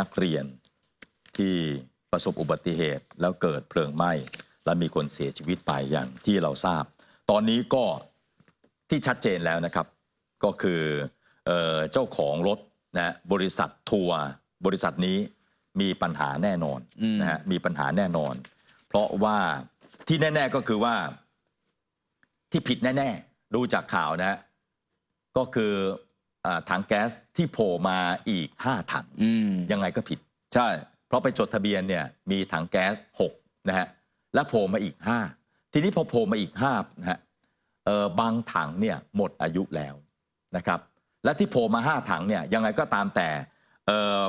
นักเรียนที่ประสบอุบัติเหตุแล้วเกิดเพลิงไหม้และมีคนเสียชีวิตไปอย่างที่เราทราบ ตอนนี้ก็ที่ชัดเจนแล้วนะครับ ก็คือเอ่อเจ้าของรถนะบริษัททัวร์บริษัทนี้มีปัญหาแน่นอนอืมนะฮะมีปัญหาแน่นอน เพราะว่าที่แน่ ๆก็คือว่าที่ผิดแน่ ๆ ดูจากข่าวนะฮะก็คืออา ถังแก๊สที่โผล่มาอีก 5 ถังอืมยังไงก็ผิด ใช่ เพราะไปจดทะเบียนเนี่ยมีถังแก๊ส6นะฮะและโผล่มาอีก 5 ทีนี้พอโผล่มาอีก5นะฮะเออบางถังเนี่ยหมดอายุแล้วนะครับและที่โผล่มา 5 ถังเนี่ยยังไงก็ตามแต่เออ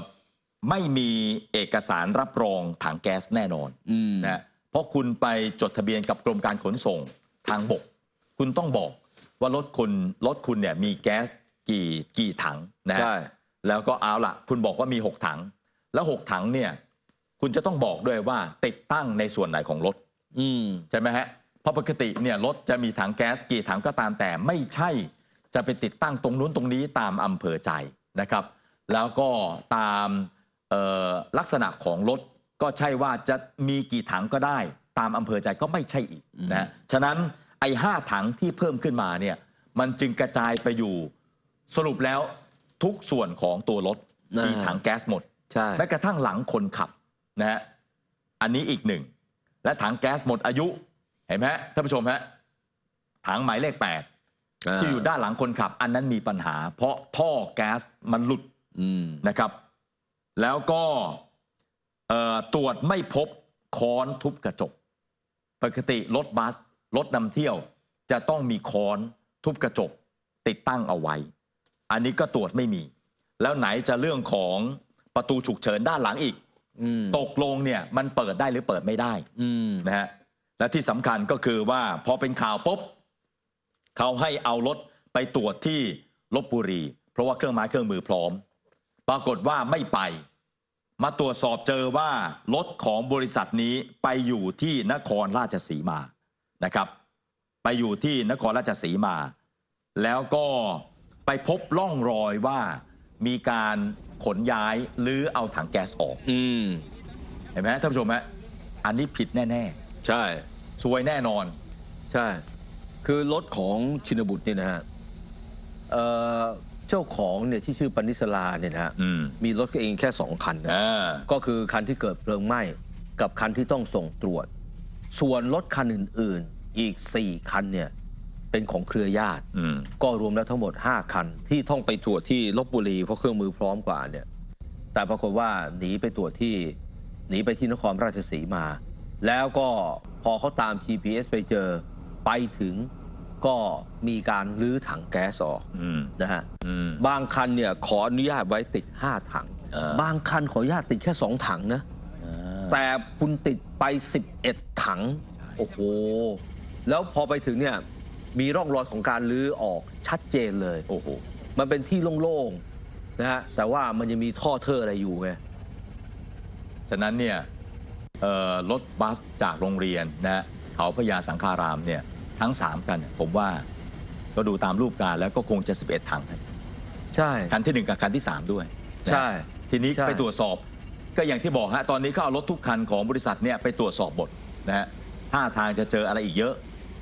ไม่มีเอกสารรับรองถังแก๊สแน่นอนอืมนะฮะเพราะคุณไปจดทะเบียนกับกรมการขนส่งทางบก คุณต้องบอกว่ารถคุณรถคุณเนี่ยมีแก๊ส กี่กี่ถังนะฮะใช่ แล้วก็เอาละคุณบอกว่ามี 6 ถัง แล้ว 6 ถังเนี่ย คุณจะต้องบอกด้วยว่าติดตั้งในส่วนไหนของรถอืมใช่ไหมฮะเพราะปกติเนี่ยรถจะมีถังแก๊สกี่ถังก็ตามแต่ไม่ใช่จะไปติดตั้งตรงนู้นตรงนี้ตามอำเภอใจนะครับ แล้วก็ตามเอ่อลักษณะของรถก็ใช่ว่าจะมีกี่ถังก็ได้ ตามอำเภอใจก็ไม่ใช่อีกนะฮะฉะนั้นไอ้ห้าถังที่เพิ่มขึ้นมาเนี่ยมันจึงกระจายไปอยู่ สรุปแล้วทุกส่วนของตัวรถนะฮะมีถังแก๊สหมดใช่แม้กระทั่งหลังคนขับนะฮะอันนี้อีกหนึ่ง และถังแก๊สหมดอายุ เห็นไหมฮะท่านผู้ชมฮะถังหมายเลขแปดที่อยู่ด้านหลังคนขับ อันนั้นมีปัญหา เพราะท่อแก๊สมันหลุดอืมนะครับ แล้วก็เอ่อตรวจไม่พบค้อนทุบกระจก ปกติรถบัสรถนำเที่ยวจะต้องมีค้อนทุบกระจก ติดตั้งเอาไว้ อันนี้ก็ตรวจไม่มี แล้วไหนจะเรื่องของประตูฉุกเฉินด้านหลังอีกอืมตกลงเนี่ยมันเปิดได้หรือเปิดไม่ได้อืมนะฮะและที่สำคัญก็คือว่าพอเป็นข่าวปุ๊บเขาให้เอารถไปตรวจที่ลบบุรี เพราะว่าเครื่องไม้เครื่องมือพร้อม ปรากฏว่าไม่ไป มาตรวจสอบเจอว่ารถของบริษัทนี้ไปอยู่ที่นครราชสีมานะครับ ไปอยู่ที่นครราชสีมา แล้วก็ ไปพบร่องรอยว่ามีการขนย้ายหรือเอาถังแก๊สออกอืมเห็นไหมท่านผู้ชมฮะอันนี้ผิดแน่ ใช่ ๆ ซวยแน่นอน ใช่ คือรถของชินบุตรเนี่ยนะฮะเอ่อเจ้าของเนี่ยที่ชื่อปณิสลาเนี่ยนะฮะอืม มีรถเองแค่สองคันนะ อ่า ก็คือคันที่เกิดเพลิงไหม้กับคันที่ต้องส่งตรวจ ส่วนรถคันอื่น ๆ อีก 4 คันเนี่ย เป็นของเครือญาติอืมก็รวมแล้วทั้งหมด 5 คัน ที่ต้องไปตรวจที่ลบบุรีเพราะเครื่องมือพร้อมกว่าเนี่ย แต่ปรากฏว่าหนีไปตรวจที่หนีไปที่นครราชสีมา แล้วก็พอเขาตาม GPS ไปเจอไปถึงก็มีการลื้อถังแก๊สออกอืมนะฮะอืมบางคันเนี่ยขออนุญาตไว้ติด 5 ถังเออบางคันขออนุญาตติดแค่ 2 ถังนะอ่าแต่คุณติดไป 11 ถัง โอ้โห แล้วพอไปถึงเนี่ย มีร่องรอยของการลื้อออกชัดเจนเลย โอ้โห มันเป็นที่โล่งๆนะฮะแต่ว่ามันยังมีท่อเทอร์อะไรอยู่ไง ฉะนั้นเนี่ยเอ่อรถบัสจากโรงเรียนนะฮะเขาพญาสังฆารามเนี่ยทั้ง 3 กันเนี่ยผมว่าก็ดูตามรูปการแล้วก็คงจะ 11 ถัง ใช่ คันที่1 กับคันที่ 3 ด้วยนะใช่ทีนี้ใช่ ไปตรวจสอบก็อย่างที่บอกฮะตอนนี้เขาเอารถทุกคันของบริษัทเนี่ยไปตรวจสอบหมดนะฮะท่าทางจะเจออะไรอีกเยอะ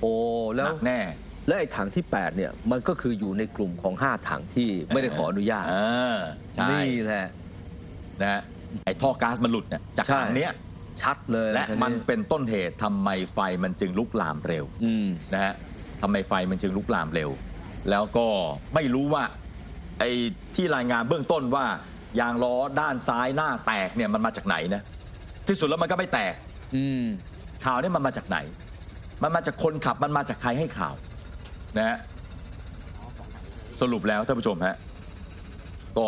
โอ้แล้หวนักแน่ และไอ้ถังที่ 8 เนี่ย มันก็คืออยู่ในกลุ่มของ 5 ถังที่ไม่ได้ขออนุญาตอ่าใช่นี่แหละนะฮะไอ้ท่อก๊าซมันหลุดเนี่ยจากใช่ถังเนี้ยชัดเลยและมันเป็นต้นเหตุทำไมไฟมันจึงลุกลามเร็ว อืม นะฮะทำไมไฟมันจึงลุกลามเร็ว แล้วก็ไม่รู้ว่าไอ้ที่รายงานเบื้องต้นว่ายางล้อด้านซ้ายหน้าแตกเนี่ยมันมาจากไหนนะที่สุดแล้วมันก็ไม่แตกอืมข่าวเนี่ยมันมาจากไหน มันมาจากคนขับมันมาจากใครให้ข่าวนะฮะสรุปแล้วท่านผู้ชมฮะก็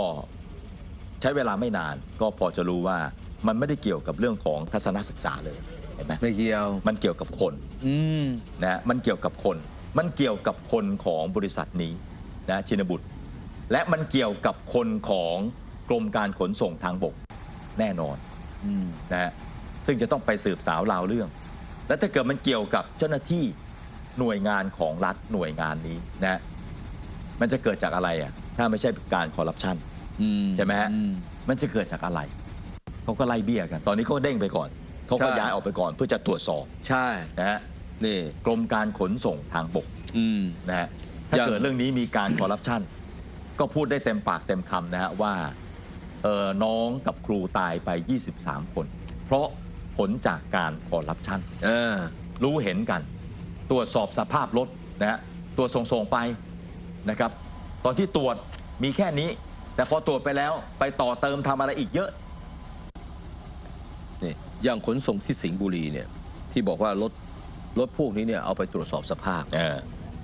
ใช้เวลาไม่นาน ก็พอจะรู้ว่ามันไม่ได้เกี่ยวกับเรื่องของทัศนศึกษาเลยเห็นไหมไม่เกี่ยว มันเกี่ยวกับคนอืมนะฮะมันเกี่ยวกับคน มันเกี่ยวกับคนของบริษัทนี้นะชินบุตร และมันเกี่ยวกับคนของกรมการขนส่งทางบกแน่นอนอืมนะฮะซึ่งจะต้องไปสืบสาวราวเรื่อง และถ้าเกิดมันเกี่ยวกับเจ้าหน้าที่หน่วยงานของรัฐหน่วยงานนี้นะฮะมันจะเกิดจากอะไรอะถ้าไม่ใช่การคอร์รัปชันอืมใช่ไหมฮะอืมันจะเกิดจากอะไรเขาก็ไล่เบี้ยกัน ตอนนี้เขาเด้งไปก่อนเขาก็ใช่ย้ายออกไปก่อนเพื่อจะตรวจสอบใช่นะฮะนี่กรมการขนส่งทางบกอืมนะฮะถ้ายังเกิดเรื่องนี้มีการคอร์รัปชันก็พูดได้เต็มปากเต็มคำนะฮะว่าเออน้องกับครูตายไป 23 คน เพราะ ผลจากการคอร์รัปชันเออรู้เห็นกัน ตรวจสอบสภาพรถนะฮะตรวจส่งๆไปนะครับ ตอนที่ตรวจมีแค่นี้ แต่พอตรวจไปแล้วไปต่อเติมทำอะไรอีกเยอะนี่อย่างขนส่งที่สิงห์บุรีเนี่ยที่บอกว่ารถรถพวกนี้เนี่ยเอาไปตรวจสอบสภาพเออ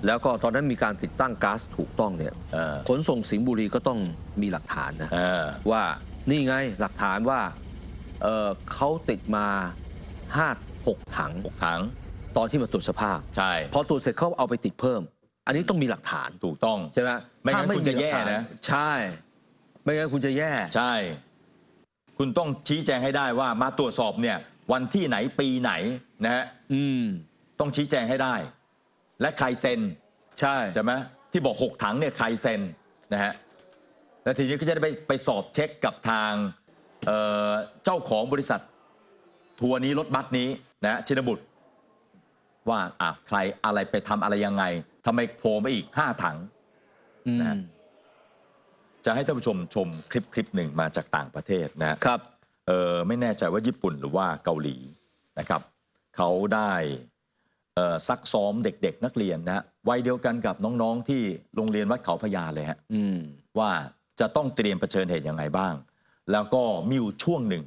แล้วก็ตอนนั้นมีการติดตั้งก๊าซถูกต้องเนี่ยเออขนส่งสิงห์บุรีก็ต้องมีหลักฐานนะเออว่านี่ไงหลักฐานว่า เออเขาติดมาห้าหกถัง หกถัง ตอนที่มาตรวจสภาพ ใช่ พอตรวจเสร็จเขาเอาไปติดเพิ่ม อันนี้ต้องมีหลักฐานถูกต้อง ใช่ไหมไม่งั้นถ้าคุณจะแย่หลักฐานะ ใช่ ไม่งั้นคุณจะแย่ ใช่ คุณต้องชี้แจงให้ได้ว่ามาตรวจสอบเนี่ย วันที่ไหนปีไหนนะฮะอืม ต้องชี้แจงให้ได้ และใครเซ็นใช่ ใช่ไหมที่บอกหกถังเนี่ยใครเซ็นนะฮะแล้วทีนี้ก็จะได้ไปไปสอบเช็คกับทาง เอ่อเจ้าของบริษัท ทัวร์นี้รถบัสนี้นะฮะชินบุตร ว่าอะใครอะไรไปทำอะไรยังไงทำไมโผล่มาอีกห้าถังอืมนะจะให้ท่านผู้ชมชมคลิปคลิปหนึ่งมาจากต่างประเทศนะฮะครับเออไม่แน่ใจว่าญี่ปุ่นหรือว่าเกาหลีนะครับเขาได้เอ่อซักซ้อมเด็ก ๆ นักเรียนนะฮะวัยเดียวกันกับน้องๆที่โรงเรียนวัดเขาพญาเลยฮะอืมว่าจะต้องเตรียมเผชิญเหตุยังไงบ้าง แล้วก็มีอยู่ช่วงหนึ่ง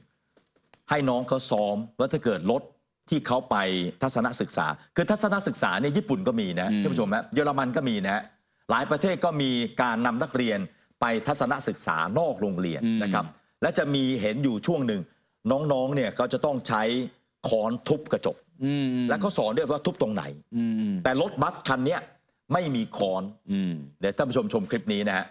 ให้น้องเขาซ้อมว่าถ้าเกิดรถที่เขาไปทัศนศึกษา คือทัศนศึกษาเนี่ยญี่ปุ่นก็มีนะอืมท่านผู้ชมฮะเยอรมันก็มีนะฮะหลายประเทศก็มีการนำนักเรียนไปทัศนศึกษานอกโรงเรียนนะครับ และจะมีเห็นอยู่ช่วงหนึ่ง น้องๆเนี่ยเขาจะต้องใช้ค้อนทุบกระจกอืมและเขาสอนด้วยว่าทุบตรงไหนอืมแต่รถบัสคันเนี้ยไม่มีค้อนอืมเดี๋ยวท่านผู้ชมชมคลิปนี้นะฮะ